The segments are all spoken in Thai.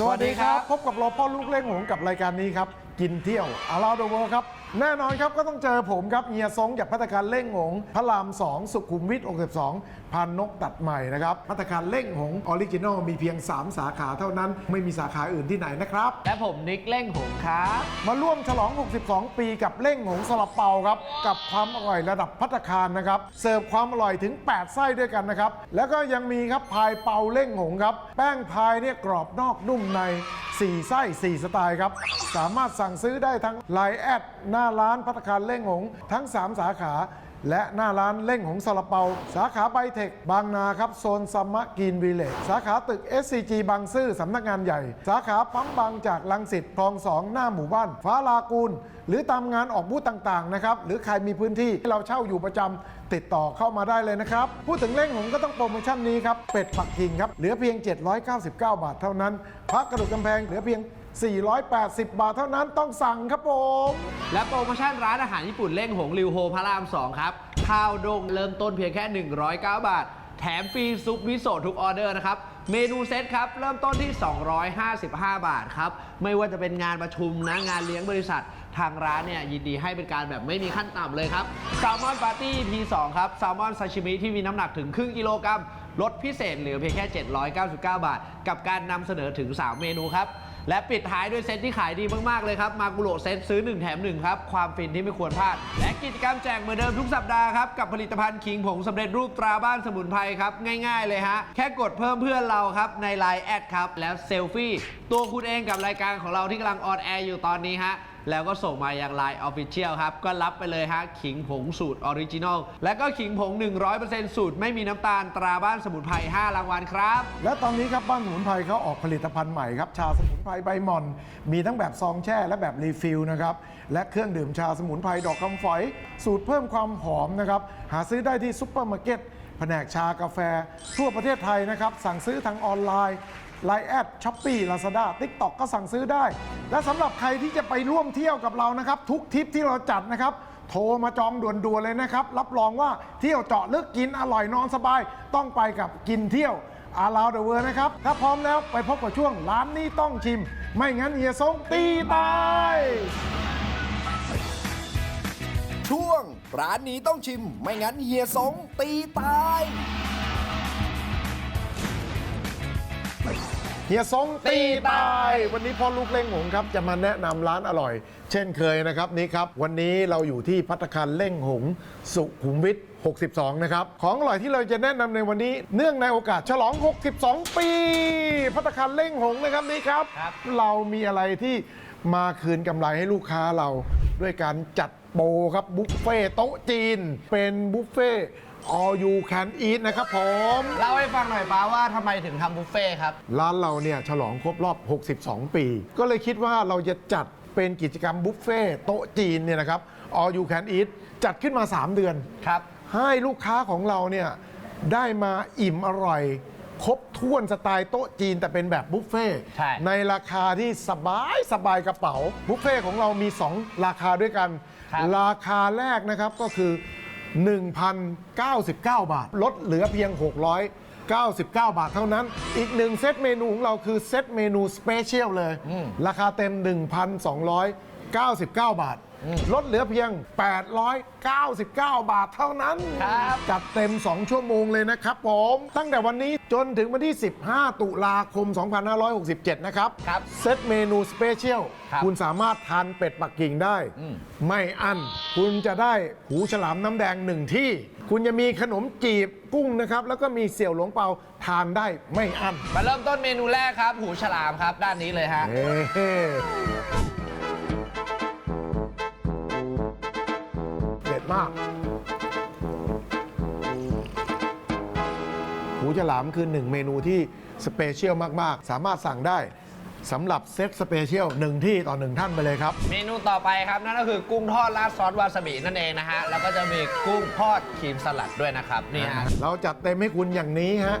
สวัสดีครับ พบกับเราพ่อลูกเล่งหงกับรายการนี้ครับ กินเที่ยวอาราโดเวครับ แน่นอนครับก็ต้องเจอผมครับเฮียซงจากพัตตาคารเล่งหง พระราม 2 สุขุมวิท62พันนกตัดใหม่นะครับพัตตาคารเล่งหงออริจินอลมีเพียง 3 สาขาเท่านั้น ไม่มีสาขาอื่นที่ไหนนะครับ และผมนิกเล่งหงครับ มาร่วมฉลอง 62 ปีกับเล่งหงสลับเปาครับ กับความอร่อยระดับพัตตาคารนะครับ เสิร์ฟความอร่อยถึง 8 ไส้ด้วยกันนะครับ แล้วก็ยังมีครับพายเปาเล่งหงครับ แป้งพายเนี่ยกรอบนอกนุ่มใน 4 ไส้ 4 สไตล์ครับ สามารถสั่งซื้อได้ทั้งไลน์แอดหน้าาร้านพัตตาคารเล่งหงทั้ง 3 สาขา และหน้าร้านเล่งหงซาลาเปา สาขาไบเทค บางนาครับ โซนซัมมะกินวิลเลจสาขาตึก SCG บางซื่อสำนักงานใหญ่ สาขาปั๊มบางจากลังสิตคลองสองหน้าหมู่บ้านฟ้าลากูล หรือตามงานออกบูธต่างๆนะครับหรือใครมีพื้นที่ที่เราเช่าอยู่ประจำติดต่อเข้ามาได้เลยนะครับ พูดถึงเล่งหงก็ต้องโปรโมชั่นนี้ครับเป็ดปักกิ่งครับเหลือเพียง 799 บาทเท่านั้นพักกระดูกกำแพงเหลือเพียง 480 บาทเท่านั้นต้องสั่งครับผม และโปรโมชั่นร้านอาหารญี่ปุ่นเล่งหงริวโฮพระราม 2 ครับ ข้าวดงเริ่มต้นเพียงแค่ 109 บาท แถมฟรีซุปมิโซะทุกออเดอร์นะครับ เมนูเซตครับ เริ่มต้นที่ 255 บาทครับ ไม่ว่าจะเป็นงานประชุมนะงานเลี้ยงบริษัท ทางร้านเนี่ยยินดีให้เป็นการแบบไม่มีขั้นต่ำเลยครับแซลมอนปาร์ตี้ P2 ครับแซลมอนซาชิมิที่มีน้ำหนักถึงครึ่งกิโลกรัมลดพิเศษเหลือเพียงแค่ 799 บาท กับการนำเสนอถึง 3 เมนูครับ และปิดท้ายด้วยเซตที่ขายดีมาก ๆ เลยครับ มากุโรเซตซื้อ 1 แถม 1 ครับ ความฟินที่ไม่ควรพลาด และกิจกรรมแจกเหมือนเดิมทุกสัปดาห์ครับ กับผลิตภัณฑ์คิงผงสำเร็จรูปตราบ้านสมุนไพรครับ ง่าย ๆ เลยฮะ แค่กดเพิ่มเพื่อนเราครับ ใน Line แอดครับ แล้วเซลฟี่ตัวคุณเองกับรายการของเราที่กำลังออนแอร์อยู่ตอนนี้ฮะ แล้วก็ส่งมายัง Line Official ครับ ก็รับไปเลยฮะ ขิงผงสูตรออริจินอลและก็ขิงผง 100%สูตร ไม่มีน้ำตาลตราบ้านสมุนไพร5รางวัลครับ และตอนนี้ครับบ้านสมุนไพรเขาออกผลิตภัณฑ์ใหม่ครับ ชาสมุนไพรใบหม่อน มีทั้งแบบซองแช่และแบบรีฟิลนะครับ และเครื่องดื่มชาสมุนไพรดอกคำฝอย สูตรเพิ่มความหอมนะครับ หาซื้อได้ที่ซุปเปอร์มาร์เก็ตแผนกชากาแฟ ทั่วประเทศไทยนะครับ สั่งซื้อทางออนไลน์ ไลน์แอดช้อปปี้ลาซาด้าทิกตอกก็สั่งซื้อได้ และสำหรับใครที่จะไปร่วมเที่ยวกับเรานะครับ ทุกทริปที่เราจัดนะครับ โทรมาจองด่วนๆเลยนะครับ รับรองว่าเที่ยวเจาะลึกกินอร่อยนอนสบาย ต้องไปกับกินเที่ยวอาลาวเดอะเวอร์นะครับ ถ้าพร้อมแล้วไปพบกับช่วงร้านนี้ต้องชิม ไม่งั้นเฮียซงตีตายช่วง ร้านนี้ต้องชิม ไม่งั้นเฮียสงตีตาย เฮียซงตีตายวันนี้พ่อลูกเล่งหงครับจะมาแนะนำร้านอร่อย เช่นเคยนะครับนี่ครับ วันนี้เราอยู่ที่พัตตาคารเล่งหง สุขุมวิท62 นะครับ ของอร่อยที่เราจะแนะนำในวันนี้ เนื่องในโอกาสฉลอง 62 ปี พัตตาคารเล่งหงนะครับนี่ครับครับ เรามีอะไรที่มาคืนกำไรให้ลูกค้าเรา ด้วยการจัดโปรครับบุฟเฟ่โต๊ะจีน เป็นบุฟเฟ่ all you can eat นะครับผม เล่าให้ฟังหน่อยป้าว่าทำไมถึงทำบุฟเฟ่ต์ครับ ร้านเราเนี่ยฉลองครบรอบ 62 ปี ก็เลยคิดว่าเราจะจัดเป็นกิจกรรมบุฟเฟ่ต์โต๊ะจีนเนี่ยนะครับ all you can eat จัดขึ้นมา 3 เดือน ครับ ให้ลูกค้าของเราเนี่ยได้มาอิ่มอร่อย ครบถ้วนสไตล์โต๊ะจีนแต่เป็นแบบบุฟเฟ่ต์ใช่ ในราคาที่สบายสบายกระเป๋าบุฟเฟ่ต์ของเรามี 2 ราคาด้วยกัน ครับ ราคาแรกนะครับก็คือ 1,099 บาท ลดเหลือเพียง 699 บาทเท่านั้น อีกหนึ่งเซตเมนูของเราคือเซตเมนูสเปเชียลเลย ราคาเต็ม 1,299 บาท ลดเหลือเพียง 899 บาทเท่านั้นครับจัดเต็ม 2 ชั่วโมงเลยนะครับผม ตั้งแต่วันนี้จนถึงวันที่ 15 ตุลาคม 2567 นะครับครับเซตเมนูสเปเชียลครับคุณสามารถทานเป็ดปักกิ่งได้ ไม่อั้นคุณจะได้หูฉลามน้ำแดงหนึ่งที่ คุณจะมีขนมจีบกุ้งนะครับ แล้วก็มีเสี่ยวหลวงเปาทานได้ไม่อั้นมาเริ่มต้นเมนูแรกครับ หูฉลามครับ ด้านนี้เลยฮะ มาก หูฉลามคือหนึ่งเมนูที่สเปเชียลมาก ๆ สามารถสั่งได้สำหรับเซตสเปเชียลหนึ่งที่ต่อหนึ่งท่านไปเลยครับ เมนูต่อไปครับนั่นก็คือกุ้งทอดราดซอสวาซาบินั่นเองนะฮะ แล้วก็จะมีกุ้งทอดครีมสลัดด้วยนะครับนี่ฮะเราจัดเต็มให้คุณอย่างนี้ฮะ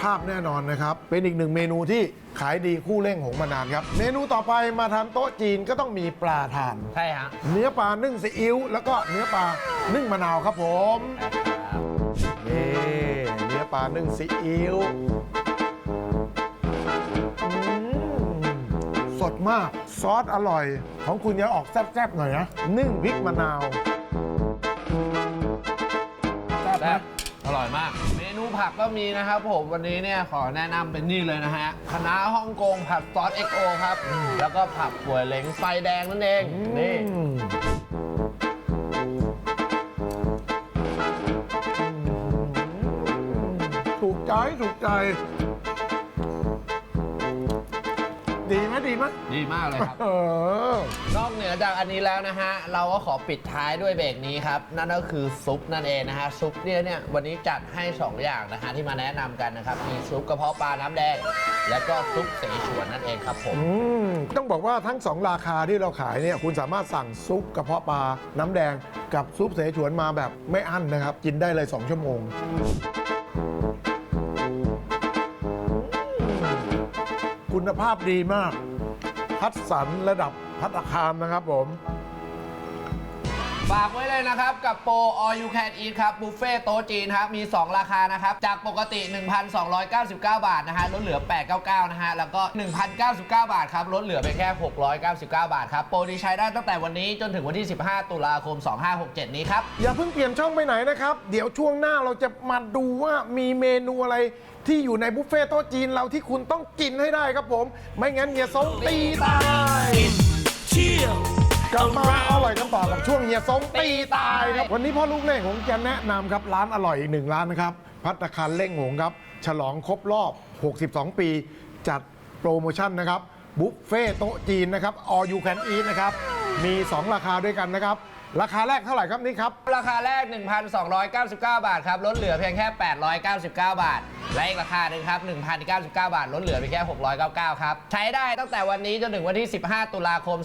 ภาพแน่นอนนะครับ เป็นอีกหนึ่งเมนูที่ขายดีคู่เล่งหงมานานครับ เมนูต่อไปมาทานโต๊ะจีนก็ต้องมีปลาทาน ใช่ฮะเนื้อปลานึ่งซีอิ๊วแล้วก็เนื้อปลานึ่งมะนาวครับผมนี่เนื้อปลานึ่งซีอิ๊วอืมสดมากซอสอร่อย ของคุณจะออกแซ่บๆหน่อยนะนึ่งพริกมะนาวแซ่บแซ่นะบอร่อยมากเม นูผักก็มีนะครับผมวันนี้เนี่ยขอแนะนำเป็นนี่เลยนะฮะคณะน้าฮ่องกงผัดซอสเอ็กโอครับ แล้วก็ผักป่วยเหลงไฟแดงนั่นเองนี่ถูกใจถูกใจ ดีไหมดีไหมดีมากเลยครับ เออ นอกเหนือจากอันนี้แล้วนะฮะ เราก็ขอปิดท้ายด้วยเบรกนี้ครับ นั่นก็คือซุปนั่นเองนะฮะ ซุปเนี่ยเนี่ยวันนี้จัดให้ 2 อย่างนะฮะ ที่มาแนะนำกันนะครับ มีซุปกระเพาะปลาน้ำแดง และก็ซุปเสฉวนนั่นเองครับผม อืมต้องบอกว่าทั้งสองราคาที่เราขายเนี่ยคุณสามารถสั่งซุปกระเพาะปลาน้ำแดงกับซุปเสฉวนมาแบบไม่อั้นนะครับ กินได้เลย 2 ชั่วโมง คุณภาพดีมากคัดสรรระดับพัตตาคารนะครับผม ฝากไว้เลยนะครับ กับโปร all you can eat ครับบุฟเฟ่โต๊ะจีนครับมี 2 ราคานะครับ จากปกติ 1,299 บาทนะฮะลดเหลือ 899 นะฮะ แล้วก็ 1,099 บาทครับลดเหลือไปแค่ 699 บาทครับ โปรนี้ใช้ได้ตั้งแต่วันนี้จนถึงวันที่ 15 ตุลาคม 2567 นี้ครับ อย่าเพิ่งเปลี่ยนช่องไปไหนนะครับ เดี๋ยวช่วงหน้าเราจะมาดูว่ามีเมนูอะไรที่อยู่ในบุฟเฟ่ต์โต๊ะจีนเราที่คุณต้องกินให้ได้ครับผม ไม่งั้นเฮียซงตีตาย กลับมาอร่อยกันต่อกับช่วงเฮียซงตีตายครับวันนี้พ่อลูกเล่งหงจะแนะนำครับร้านอร่อยอีกหนึ่งร้านนะครับพัตตาคารเล่งหงครับ ฉลองครบรอบ 62 ปี จัดโปรโมชั่นนะครับบุฟเฟ่ต์โต๊ะจีนนะครับ all you can eat นะครับมี 2 ราคาด้วยกันนะครับ ราคาแรกเท่าไหร่ครับนี่ครับ ราคาแรก 1,299 บาทครับ ลดเหลือเพียงแค่ 899 บาท และอีกราคาหนึ่งครับ 1,099 บาท ลดเหลือเพียงแค่ 699 ครับ ใช้ได้ตั้งแต่วันนี้จนถึงวันที่ 15 ตุลาคม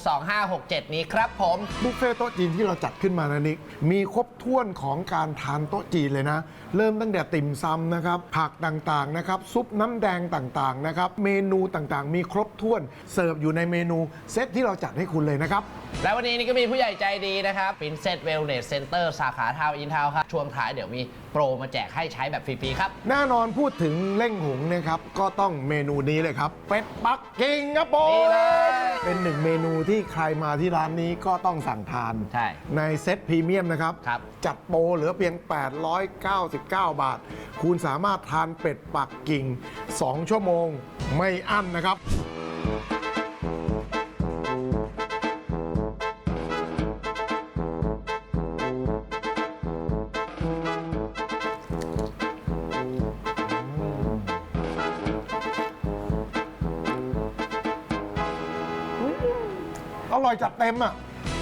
2567 นี้ครับผม บุฟเฟ่ต์โต๊ะจีนที่เราจัดขึ้นมานะนิกมีครบถ้วนของการทานโต๊ะจีนเลยนะ เริ่มตั้งแต่ติ่มซำนะครับ ผักต่างๆนะครับ ซุปน้ำแดงต่างๆนะครับ เมนูต่างๆ มีครบถ้วน เสิร์ฟอยู่ในเมนูเซตที่เราจัดให้คุณเลยนะครับ และวันนี้นี่ก็มีผู้ใหญ่ใจดีนะครับ Princess Wellness Center สาขาทาวอินทาวครับ ช่วงท้ายเดี๋ยวมีโปรมาแจกให้ใช้แบบฟรีๆครับ แน่นอนพูดถึงเล่งหงเนะครับ ก็ต้องเมนูนี้เลยครับ เป็ดปักกิ่งครับผมนี่เลย เป็นหนึ่งเมนูที่ใครมาที่ร้านนี้ก็ต้องสั่งทาน ใช่ ในเซตพรีเมียมนะครับ ครับจัดโปรเหลือเพียง 899 บาท คุณสามารถทานเป็ดปักกิ่ง 2 ชั่วโมงไม่อั้นนะครับ จัดเต็มอะ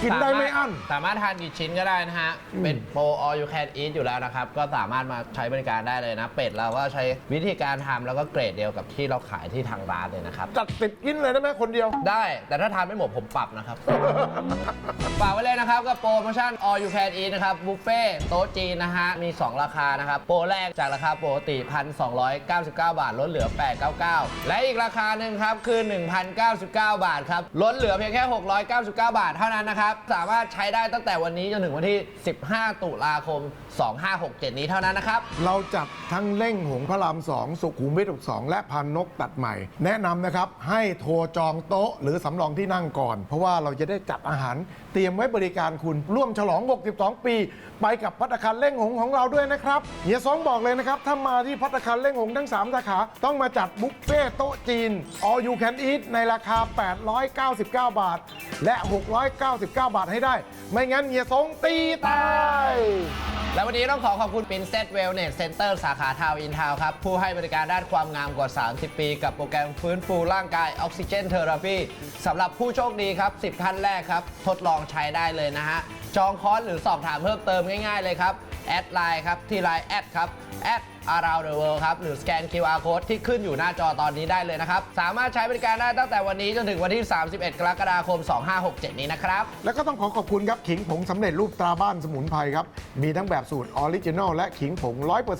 กินได้ไม่อั้น สามารถทานกี่ชิ้นก็ได้นะฮะ เป็นโปร all you can eat อยู่แล้วนะครับ ก็สามารถมาใช้บริการได้เลยนะ เป็ดเราก็ใช้วิธีการทำแล้วก็เกรดเดียวกับที่เราขายที่ทางร้านเลยนะครับ จัดติดกินเลยได้ไหมคนเดียว ได้ แต่ถ้าทานไม่หมดผมปรับนะครับ ฝากไว้เลยนะครับ กับโปรโมชั่น all you can eat นะครับ บุฟเฟ่โต๊ะจีนนะฮะ มี 2 ราคานะครับ โปรแรกจากราคาปกติ 1,299 บาท ลดเหลือ 899 และอีกราคาหนึ่งครับ คือ 1,099 บาทครับ ลดเหลือเพียงแค่ 699 บาทเท่านั้นนะครับสามารถใช้ได้ตั้งแต่วันนี้จนถึงวันที่ 15 ตุลาคม 2567 นี้เท่านั้นนะครับ เราจัดทั้งเล่งหงพระรามสองสุขุมวิทสองและพันนกตัดใหม่ แนะนำนะครับให้โทรจองโต๊ะหรือสำรองที่นั่งก่อน เพราะว่าเราจะได้จัดอาหาร เตรียมไว้บริการคุณร่วมฉลอง 62 ปี ไปกับพัตตาคารเล่งหงของเราด้วยนะครับเฮียซองบอกเลยนะครับ ถ้ามาที่พัตตาคารเล่งหงทั้ง 3 สาขา ต้องมาจัดบุฟเฟ่ต์โต๊ะจีน all you can eat ในราคา 899 บาท และ 699 บาทให้ได้ ไม่งั้นเฮียสงตีตา และวันนี้ต้องขอขอบคุณ Princess Wellness Center สาขาทาวอินทาวครับ ผู้ให้บริการด้านความงามกว่า 30 ปี กับโปรแกรมฟื้นฟูร่างกายออกซิเจนเทอราพีสำหรับผู้โชคดีครับ 10 ท่านแรกครับ ทดลองใช้ได้เลยนะฮะ จองคอร์สหรือสอบถามเพิ่มเติมง่ายๆเลยครับ แอดไลน์ครับ ที่ไลน์แอดครับแอด around the world ครับ หรือสแกน QR code ที่ขึ้นอยู่หน้าจอตอนนี้ได้เลยนะครับ สามารถใช้บริการได้ตั้งแต่วันนี้จนถึงวันที่ 31 กรกฎาคม 2567 นี้นะครับ แล้วก็ต้องขอขอบคุณครับ ขิงผงสำเร็จรูปตราบ้านสมุนไพรครับ มีทั้งแบบสูตรออริจินอลและขิงผง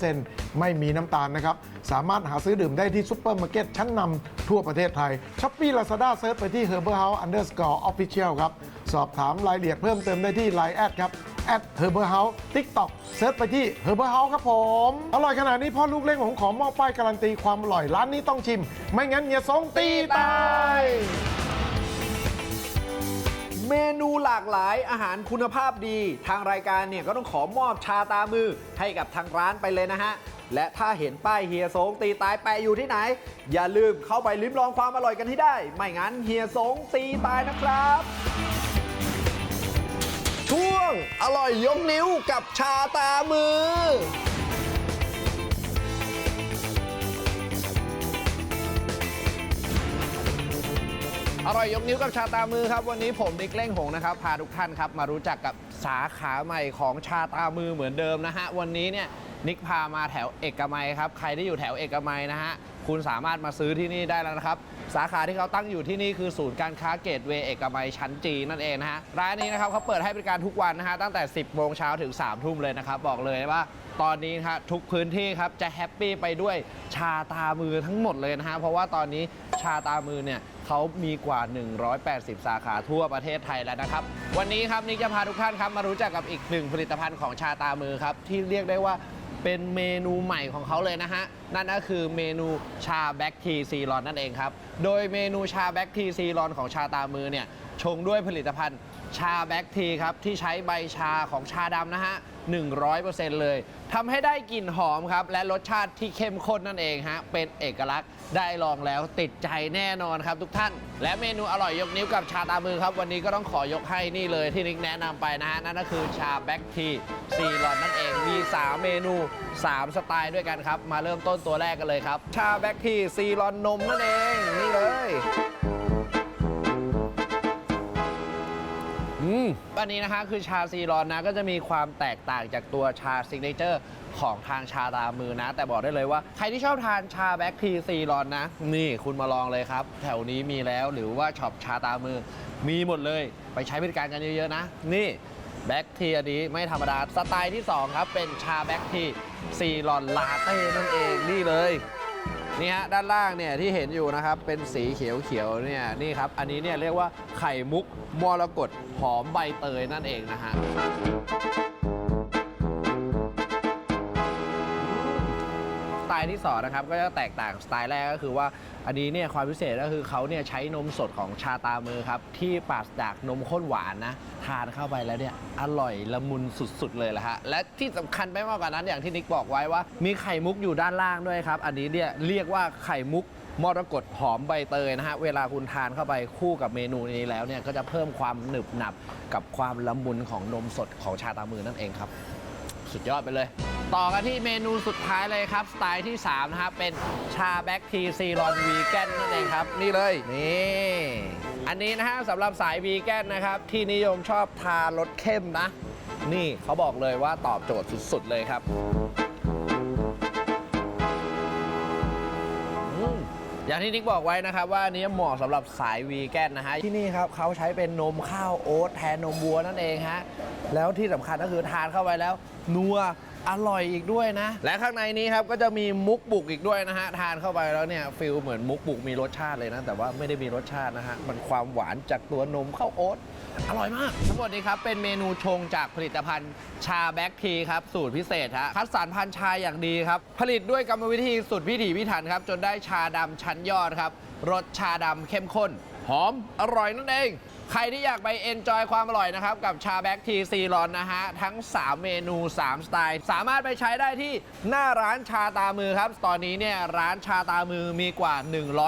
100%ไม่มีน้ำตาลนะครับ สามารถหาซื้อดื่มได้ที่ซุปเปอร์มาร์เก็ตชั้นนำทั่วประเทศไทยช้อปปี้ลาซาด้าเซิร์ชไปที่ Herbal House Underscore Official ครับสอบถามรายละเอียดเพิ่มเติมได้ที่ Line แอดครับ แอด Herbal House TikTok เซิร์ชไปที่ Herbal House ครับผม อร่อยขนาดนี้พ่อลูกเล่งของขอมอบป้ายการันตีความอร่อยร้านนี้ต้องชิม ไม่งั้นเฮียสงตีตาย เมนูหลากหลายอาหารคุณภาพดี ทางรายการเนี่ยก็ต้องขอมอบชาตามือให้กับทางร้านไปเลยนะฮะ และถ้าเห็นป้ายเฮียสงตีตายแปะอยู่ที่ไหน อย่าลืมเข้าไปลิ้มลองความอร่อยกันให้ได้ ไม่งั้นเฮียสงตีตายนะครับ ช่วง อร่อยยกนิ้วกับชาตามือ อร่อยยกนิ้วกับชาตามือครับ วันนี้ผมดิกเล้งหงนะครับ พาทุกท่านครับ มารู้จักกับสาขาใหม่ของชาตามือเหมือนเดิมนะฮะ วันนี้เนี่ย นิกพามาแถวเอกมัยครับ ใครที่อยู่แถวเอกมัยนะฮะ คุณสามารถมาซื้อที่นี่ได้แล้วนะครับ สาขาที่เขาตั้งอยู่ที่นี่คือศูนย์การค้าเกตเวย์เอกมัยชั้นจีนั่นเองนะฮะ ร้านนี้นะครับเขาเปิดให้บริการทุกวันนะฮะตั้งแต่ 10โมงเช้าถึง3ทุ่มเลยนะครับ บอกเลยว่าตอนนี้ครับทุกพื้นที่ครับจะแฮปปี้ไปด้วยชาตามือทั้งหมดเลยนะฮะเพราะว่าตอนนี้ชาตามือเนี่ยเขามีกว่า 180 สาขาทั่วประเทศไทยแล้วนะครับ วันนี้ครับนิกจะพาทุกท่านครับมารู้จักกับอีกหนึ่งผลิตภัณฑ์ของชาตามือครับที่เรียกได้ว่า เป็นเมนูใหม่ของเขาเลยนะฮะ นั่นก็คือเมนูชาแบ็กทีซีรอนนั่นเองครับ โดยเมนูชาแบ็กทีซีรอนของชาตามือเนี่ยชงด้วยผลิตภัณฑ์ ชาแบ็กทีครับ ที่ใช้ใบชาของชาดำนะฮะ 100%เลยทำให้ได้กลิ่นหอมครับ และรสชาติที่เข้มข้นนั่นเองฮะ เป็นเอกลักษณ์ได้ลองแล้วติดใจแน่นอนครับทุกท่าน และเมนูอร่อยยกนิ้วกับชาตามือครับ วันนี้ก็ต้องขอยกให้นี่เลยที่นิกแนะนำไปนะฮะ นั่นก็คือชาแบ็กทีซีรอนนั่นเองมี 3 เมนู 3 สไตล์ด้วยกันครับ มาเริ่มต้นตัวแรกกันเลยครับ ชาแบ็กทีซีรอนนมนั่นเองนี่เลย อืมอันนี้นะคะคือชาซีรอนนะก็จะมีความแตกต่างจากตัวชาซิกเนเจอร์ของทางชาตามือนะ แต่บอกได้เลยว่า ใครที่ชอบทานชาแบ็กทีซีรอนนะ นี่คุณมาลองเลยครับ แถวนี้มีแล้วหรือว่าช็อปชาตามือ มีหมดเลย ไปใช้บริการกันเยอะๆนะ นี่แบ็กทีอันนี้ไม่ธรรมดาสไตล์ที่ 2 ครับ เป็นชาแบ็กทีซีรอนลาเต้นั่นเองนี่เลย นี่ฮะด้านล่างเนี่ยที่เห็นอยู่นะครับเป็นสีเขียวๆเนี่ยนี่ครับอันนี้เนี่ยเรียกว่าไข่มุกมรกตหอมใบเตยนั่นเองนะฮะ ตล์ที่สองนะครับก็จะแตกต่างสไตล์แรกก็คือว่าอันนี้เนี่ยความพิเศษก็คือเขาเนี่ยใช้นมสดของชาตามือครับที่ปราศจากนมข้นหวานนะทานเข้าไปแล้วเนี่ยอร่อยละมุนสุดๆเลยละฮะและที่สำคัญไม่มากกว่านั้นอย่างที่นิกบอกไว้ว่า มีไข่มุกอยู่ด้านล่างด้วยครับอันนี้เนี่ยเรียกว่าไข่มุกมรกตหอมใบเตยนะฮะ เวลาคุณทานเข้าไปคู่กับเมนูนี้แล้วเนี่ย ก็จะเพิ่มความหนึบหนับกับความละมุนของนมสดของชาตามือนั่นเองครับ สุดยอดไปเลย ต่อกันที่เมนูสุดท้ายเลยครับ สไตล์ที่ 3 นะครับ เป็นชาแบ็กทีซีรอนวีแกนนั่นเองครับ นี่เลย นี่ อันนี้นะฮะสำหรับสายวีแกนนะครับ ที่นิยมชอบทารสเข้มนะ นี่เขาบอกเลยว่าตอบโจทย์สุด ๆ เลยครับอืมอย่างที่นิกบอกไว้นะครับว่าอันนี้เหมาะสำหรับสายวีแกนนะฮะ ที่นี่ครับเขาใช้เป็นนมข้าวโอ๊ตแทนนมวัวนั่นเองฮะ แล้วที่สำคัญก็คือทานเข้าไปแล้วนัว อร่อยอีกด้วยนะ และข้างในนี้ครับก็จะมีมุกบุกอีกด้วยนะฮะทานเข้าไปแล้วเนี่ยฟิลเหมือนมุกบุกมีรสชาติเลยนะ แต่ว่าไม่ได้มีรสชาตินะฮะมันความหวานจากตัวนมข้าวโอ๊ตอร่อยมาก ทั้งหมดนี้ครับเป็นเมนูชงจากผลิตภัณฑ์ชาแบ็กทีครับสูตรพิเศษฮะคัดสรรพันธุ์ชาอย่างดีครับผลิตด้วยกรรมวิธีสุดพิถีพิถันครับจนได้ชาดำชั้นยอดครับรสชาดำเข้มข้นหอมอร่อยนั่นเอง ใครที่อยากไปเอนจอยความอร่อยนะครับ กับชาแบ็กทีซีรอนนะฮะ ทั้ง 3 เมนู 3 สไตล์ สามารถไปใช้ได้ที่หน้าร้านชาตามือครับ ตอนนี้เนี่ยร้านชาตามือมีกว่า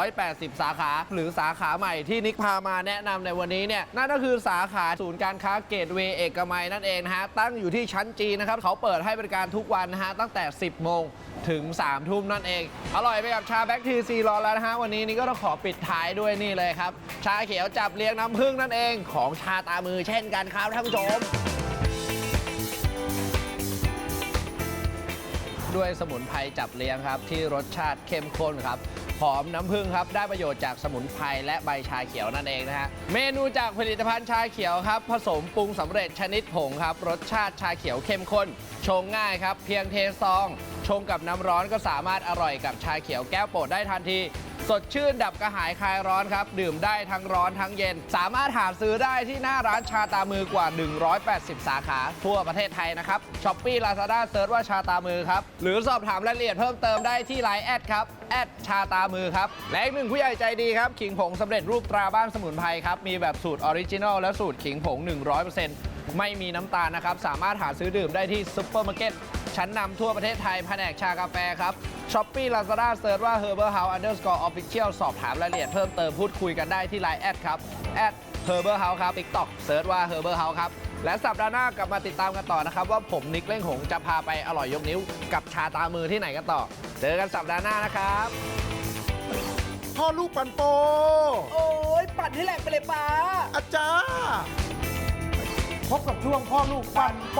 180 สาขา หรือสาขาใหม่ที่นิกพามาแนะนำในวันนี้เนี่ยนั่นก็คือสาขาศูนย์การค้าเกตเวย์เอกมัยนั่นเองนะฮะ ตั้งอยู่ที่ชั้นจีนะครับเขาเปิดให้บริการทุกวันนะฮะตั้งแต่ 10 โมง ถึง3ทุ่มนั่นเอง อร่อยไปกับชาแบ็กทีซีรอแล้วนะฮะ วันนี้นี่ก็ต้องขอปิดท้ายด้วยนี่เลยครับ ชาเขียวจับเลี้ยงน้ำผึ้งนั่นเอง ของชาตามือเช่นกันครับท่านผู้ชม ด้วยสมุนไพรจับเลี้ยงครับ ที่รสชาติเข้มข้นครับหอมน้ำผึ้งครับ ได้ประโยชน์จากสมุนไพรและใบชาเขียวนั่นเองนะฮะ เมนูจากผลิตภัณฑ์ชาเขียวครับ ผสมปรุงสำเร็จชนิดผงครับ รสชาติชาเขียวเข้มข้น ชงง่ายครับ เพียงเทซอง ชงกับน้ำร้อนก็สามารถอร่อยกับชาเขียวแก้วโปรดได้ทันที สดชื่นดับกระหายคลายร้อนครับ ดื่มได้ทั้งร้อนทั้งเย็น สามารถหาซื้อได้ที่หน้าร้านชาตามือกว่า 180 สาขาทั่วประเทศไทยนะครับช้อปปี้ลาซาด้าเซิร์ชว่าชาตามือครับ หรือสอบถามรายละเอียดเพิ่มเติมได้ที่ไลน์แอดครับแอดชาตามือครับ และอีกหนึ่งผู้ใหญ่ใจดีครับขิงผงสำเร็จรูปตราบ้านสมุนไพรครับมีแบบสูตรออริจินอลและสูตรขิงผง 100% ไม่มีน้ำตาลนะครับ สามารถหาซื้อดื่มได้ที่ซุปเปอร์มาร์เก็ตชั้นนำทั่วประเทศไทยแผนกชากาแฟครับช้อปปี้ลาซาด้าเซิร์ชว่า Herbal House Underscore Official สอบถามรายละเอียดเพิ่มเติมพูดคุยกันได้ที่ Line แอดครับแอด Herbal House ครับ TikTok เซิร์ชว่า Herbal House ครับ และสัปดาห์หน้ากลับมาติดตามกันต่อนะครับ ว่าผมนิกเล่งหงจะพาไปอร่อยยกนิ้ว กับชาตามือที่ไหนกันต่อ เจอกันสัปดาห์หน้านะครับ พ่อลูกปันโป โอ้ยปัดให้แหลกไปเลยป้า อาจารย์ พบกับช่วงพ่อลูกปันโป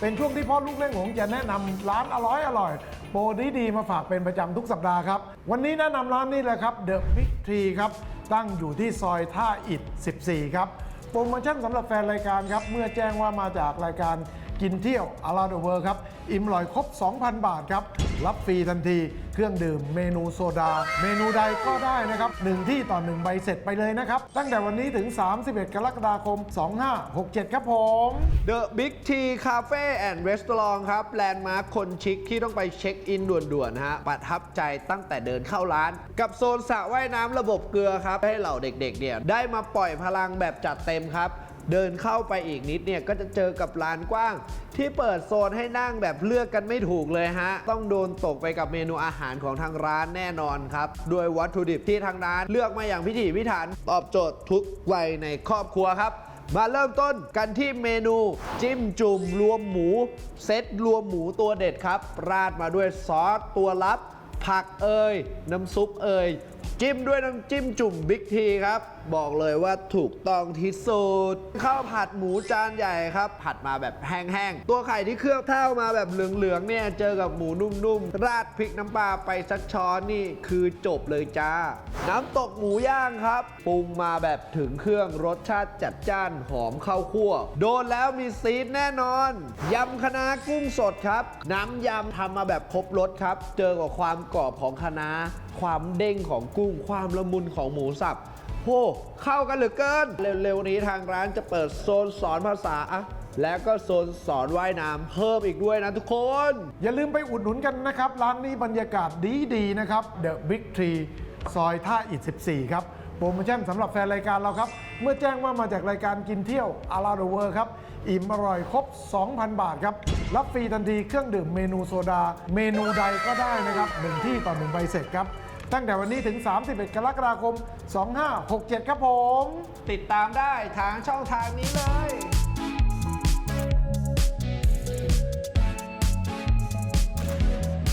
เป็นช่วงที่พ่อลูกเล่งหงจะแนะนำร้านอร่อยอร่อยโปรดีๆมาฝากเป็นประจำทุกสัปดาห์ครับ วันนี้แนะนำร้านนี้เลยครับ The Big Tree ครับตั้งอยู่ที่ซอยท่าอิฐ14 ครับ โปรโมชั่นสำหรับแฟนรายการครับ เมื่อแจ้งว่ามาจากรายการ กินเที่ยวอาราเดเวอร์ครับ อิ่มอร่อยครบ 2,000 บาทครับ รับฟรีทันที เครื่องดื่มเมนูโซดา เมนูใดก็ได้นะครับหนึ่งที่ต่อหนึ่งใบเสร็จไปเลยนะครับ ตั้งแต่วันนี้ถึง 31 กรกฎาคม 2567 ครับผม The Big T Cafe and Restaurant ครับแลนด์มาร์คคนชิคที่ต้องไปเช็คอินด่วนๆนะฮะประทับใจตั้งแต่เดินเข้าร้าน กับโซนสระว่ายน้ำระบบเกลือครับ ให้เหล่าเด็กๆเนี่ยได้มาปล่อยพลังแบบจัดเต็มครับ เดินเข้าไปอีกนิดเนี่ยก็จะเจอกับลานกว้าง ที่เปิดโซนให้นั่งแบบเลือกกันไม่ถูกเลยฮะ ต้องโดนตกไปกับเมนูอาหารของทางร้านแน่นอนครับด้วยวัตถุดิบที่ทางร้านเลือกมาอย่างพิถีพิถันตอบโจทย์ทุกวัยในครอบครัวครับมาเริ่มต้นกันที่เมนูจิ้มจุ่มรวมหมู เซตรวมหมูตัวเด็ดครับ ราดมาด้วยซอสตัวลับ ผักเอ่ยน้ำซุปเอ่ยจิ้มด้วยน้ำจิ้มจุ่มบิ๊กทีครับ บอกเลยว่าถูกต้องที่สุดข้าวผัดหมูจานใหญ่ครับ ผัดมาแบบแห้งๆ ตัวไข่ที่เคลือบเท่ามาแบบเหลืองๆเนี่ยเจอกับหมูนุ่มๆ ราดพริกน้ำปลาไปสักช้อนนี่คือจบเลยจ้า น้ำตกหมูย่างครับปรุงมาแบบถึงเครื่องรสชาติจัดจ้านหอมข้าวคั่ว โดนแล้วมีซีดแน่นอนยำคะน้ากุ้งสดครับ น้ำยำทำมาแบบครบรสครับ เจอกับความกรอบของคะน้าความเด้งของกุ้ง ความละมุนของหมูสับโหเข้ากันเหลือเกิน เร็วๆนี้ทางร้านจะเปิดโซนสอนภาษาอะและก็โซนสอนว่ายน้ำเพิ่มอีกด้วยนะทุกคน อย่าลืมไปอุดหนุนกันนะครับ ร้านนี้บรรยากาศดีๆนะครับ The Big Tree ซอยท่าอิฐ14 ครับ โปรโมชั่นสำหรับแฟนรายการเราครับ เมื่อแจ้งว่ามาจากรายการกินเที่ยวอาราโดเวอร์ครับ อิ่มอร่อยครบ 2,000 บาทครับ รับฟรีทันทีเครื่องดื่มเมนูโซดา เมนูใดก็ได้นะครับหนึ่งที่ต่อหนึ่งใบเสร็จครับ ตั้งแต่วันนี้ถึง 31 กรกฎาคม 2567 ครับผม ติดตามได้ทางช่องทางนี้เลย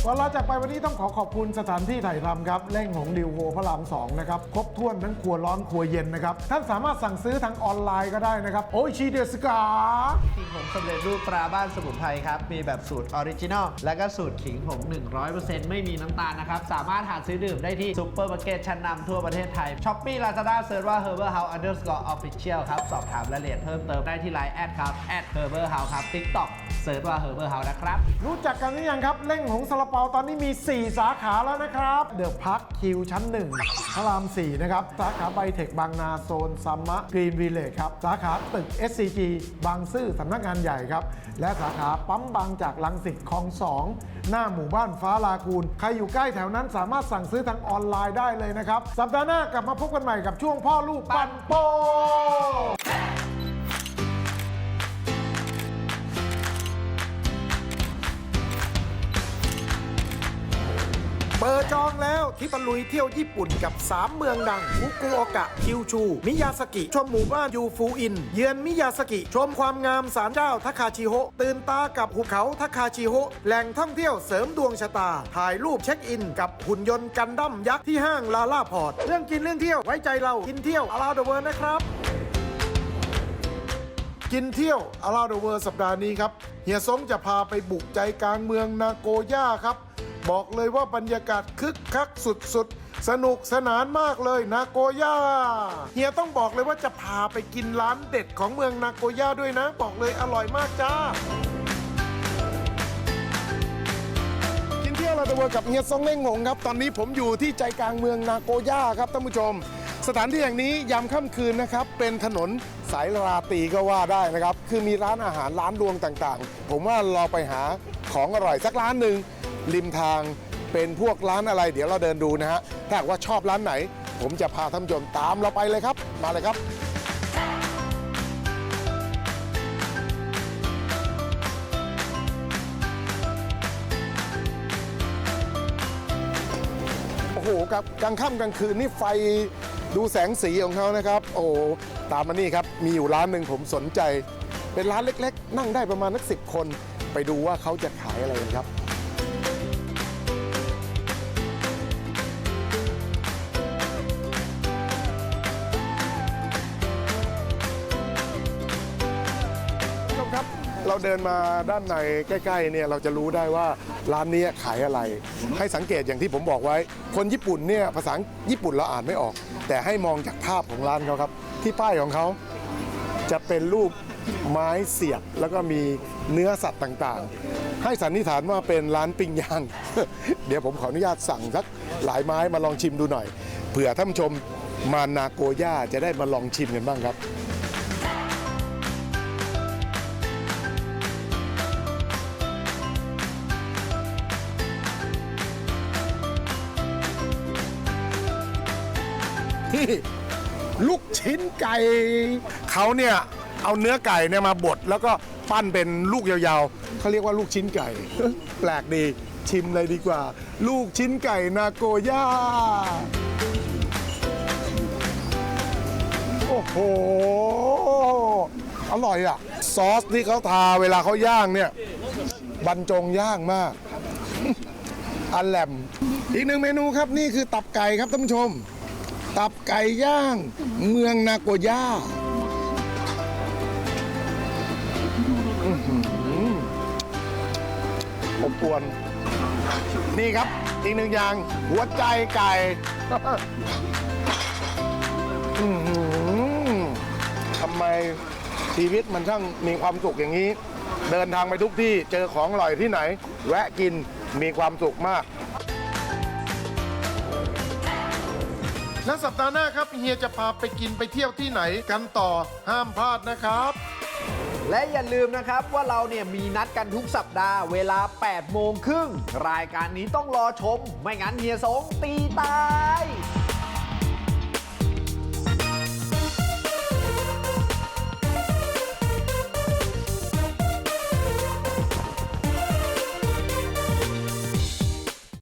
ก่อนลาจากไปวันนี้ต้องขอขอบคุณสถานที่ถ่ายทำครับเล่งหงดิวโวพระราม2นะครับครบถ้วนทั้งครัวร้อนครัวเย็นนะครับ ท่านสามารถสั่งซื้อทางออนไลน์ก็ได้นะครับ โอชิเดสกาขิงผงสำเร็จรูปตราบ้านสมุนไพรครับ มีแบบสูตรออริจินอลและก็สูตรขิงผง100%ไม่มีน้ำตาลนะครับ สามารถหาซื้อดื่มได้ที่ซุปเปอร์มาร์เก็ตชั้นนำทั่วประเทศไทยช้อปปี้ลาซาด้าเซิร์ชว่า Herbal House Underscore Official ครับสอบถามรายละเอียดเพิ่มเติมได้ที่ไลน์แอดครับแอด Herbal House ครับ TikTok ซิร์ชว่า Herbal House นะครับ รู้จักกันหรือยังครับเล่งหงซาลาเปาตอนนี้มี 4 สาขาแล้วนะครับเดอะพักคิวชั้น 1 พระราม 4 นะครับ สาขาไบเทคบางนาโซนซัมมะกรีนวีเลจครับ สาขาตึก SCG บางซื่อสำนักงานใหญ่ครับ และสาขาปั๊มบางจากลังสิตคลอง 2 หน้าหมู่บ้านฟ้าลากูลใครอยู่ใกล้แถวนั้นสามารถสั่งซื้อทางออนไลน์ได้เลยนะครับสัปดาห์หน้ากลับมาพบกันใหม่กับช่วงพ่อลูกปั่นโป จองแล้วที่ตะลุยเที่ยวญี่ปุ่นกับ 3 เมืองดังฟุกุโอกะ คิวชู มิยาสกิ ชมหมู่บ้านยูฟูอิน เยือนมิยาสกิ ชมความงามศาลเจ้าทาคาชิโฮะตื่นตากับภูเขาทาคาชิโฮะแหล่งท่องเที่ยวเสริมดวงชะตา ถ่ายรูปเช็คอิน กับหุ่นยนต์กันดั้มยักษ์ที่ห้างลาล่าพอร์ตเรื่องกินเรื่องเที่ยวไว้ใจเรากินเที่ยวอาราเดเวิร์นะครับกินเที่ยวอาราเดเวอร์สัปดาห์นี้ครับเฮียซงจะพาไปบุกใจกลางเมืองนาโกย่าครับ บอกเลยว่าบรรยากาศคึกคักสุดๆ สนุกสนานมากเลยนาโกย่าเฮียต้องบอกเลยว่าจะพาไปกินร้านเด็ดของเมืองนาโกย่าด้วยนะ บอกเลยอร่อยมากจ้ากินเที่ยวเราตะเวอร์กับเฮียซองเล่งหงครับ ตอนนี้ผมอยู่ที่ใจกลางเมืองนาโกย่าครับท่านผู้ชม สถานที่แห่งนี้ยามค่ำคืนนะครับ เป็นถนนสายราตรีก็ว่าได้นะครับ คือมีร้านอาหารร้านรวงต่างๆ ผมว่าเราไปหาของอร่อยสักร้านหนึ่ง ริมทางเป็นพวกร้านอะไร เดี๋ยวเราเดินดูนะฮะถ้าหากว่าชอบร้านไหน ผมจะพาท่านผู้ชมตามเราไปเลยครับ มาเลยครับ โอ้โหครับกลางค่ำกลางคืนนี่ไฟดูแสงสีของเขานะครับ โอ้โหตามมานี่ครับ มีอยู่ร้านหนึ่งผมสนใจ เป็นร้านเล็กๆ นั่งได้ประมาณนักสิบคน ไปดูว่าเขาจะขายอะไรกันครับ เราเดินมาด้านในใกล้ๆเนี่ยเราจะรู้ได้ว่าร้านนี้ขายอะไร ให้สังเกตอย่างที่ผมบอกไว้ คนญี่ปุ่นเนี่ยภาษาญี่ปุ่นเราอ่านไม่ออก แต่ให้มองจากภาพของร้านเขาครับ ที่ป้ายของเขาจะเป็นรูปไม้เสียบแล้วก็มีเนื้อสัตว์ต่างๆ ให้สันนิษฐานว่าเป็นร้านปิ้งย่าง เดี๋ยวผมขออนุญาตสั่งสักหลายไม้มาลองชิมดูหน่อย เผื่อท่านผู้ชมมานาโกย่าจะได้มาลองชิมกันบ้างครับี่ลูกชิ้นไก่เขาเนี่ยเอาเนื้อไก่เนี่ยมาบดแล้วก็ปั้นเป็นลูกยาวๆเขาเรียกว่าลูกชิ้นไก่ แปลกดีชิมเลยดีกว่า ลูกชิ้นไก่นาโกย่าโอ้โห อร่อยอะ ซอสที่เขาทาเวลาเขาย่างเนี่ยบรรจงย่างมากอันแหลมอีกหนึ่งเมนูครับนี่คือตับไก่ครับท่านผู้ชม ตับไก่ย่าง เมืองนาโกย่าอบอวน นี่ครับ อีกหนึ่งอย่าง หัวใจไก่ทำไมชีวิตมันช่างมีความสุขอย่างนี้ เดินทางไปทุกที่เจอของอร่อยที่ไหน แวะกินมีความสุขมาก และสัปดาห์หน้าครับเฮียจะพาไปกินไปเที่ยวที่ไหนกันต่อห้ามพลาดนะครับ และอย่าลืมนะครับว่าเราเนี่ยมีนัดกันทุกสัปดาห์เวลา 8 โมงครึ่ง รายการนี้ต้องรอชม ไม่งั้นเฮียสงตีตาย